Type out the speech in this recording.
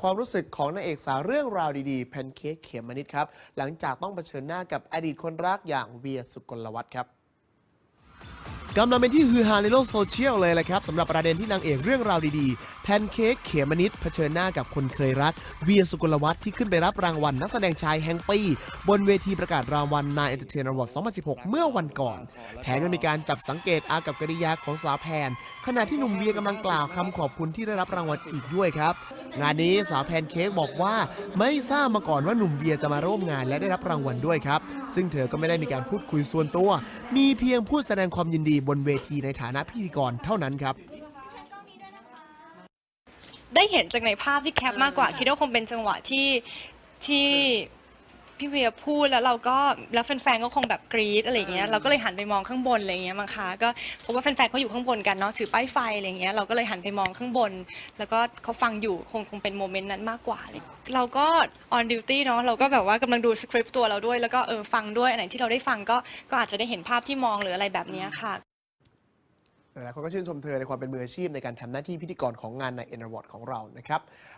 ความรู้สึกของนางเอกสาวเรื่องราวดีๆ แพนเค้กเขมมนิดครับ หลังจากต้องเผชิญหน้ากับอดีตคนรักอย่างเวียสุกลวัฒน์ครับกำลังเป็นที่ฮือฮาในโลกโซเชียลเลยแหละครับสำหรับประเด็นที่นางเอกเรื่องราวดีๆ แพนเค้กเขมมนิดเผชิญหน้ากับคนเคยรัก เวียสุกลวัฒน์ที่ขึ้นไปรับรางวัลนักแสดงชายแห่งปีบนเวทีประกาศรางวัลนายเอนเตอร์เทนอวอร์ด2016 เมื่อวันก่อน แถมยังมีการจับสังเกตอากับกริยาของสาวแพน ขณะที่หนุ่มเวียกำลังกล่าวคำขอบคุณที่ได้รับรางวัลอีกด้วยครับ งานนี้สาวแพนเค้กบอกว่าไม่ทราบมาก่อนว่าหนุ่มเบียร์จะมาร่วมงานและได้รับรางวัลด้วยครับ ซึ่งเธอก็ไม่ได้มีการพูดคุยส่วนตัว มีเพียงพูดแสดงความยินดีบนเวทีในฐานะพิธีกรเท่านั้นครับ ได้เห็นจากในภาพที่แคปมากกว่าคิดว่าคงเป็นจังหวะที่ที่ พี่เวียพูดแล้วเราก็แล้วแฟนๆก็คงแบบกรี๊ดอะไรอย่างเงี้ยเราก็เลยหันไปมองข้างบนอะไรอย่างเงี้ยมั้งคะก็เพราะว่าแฟนๆเขาอยู่ข้างบนกันเนาะถือป้ายไฟอะไรอย่างเงี้ยเราก็เลยหันไปมองข้างบน แล้วก็เขาฟังอยู่คงคงเป็นโมเมนต์นั้นมากกว่าเลยเราก็ on duty เนาะเราก็แบบว่ากำลังดูสคริปต์ตัวเราด้วย แล้วก็เออฟังด้วยอันไหนที่เราได้ฟังก็ก็อาจจะได้เห็นภาพที่มองหรืออะไรแบบเนี้ยค่ะหลายคนก็ชื่นชมเธอในความเป็นมืออาชีพในการทำหน้าที่พิธีกรของงานในเอ็นวอร์ดของเรานะครับ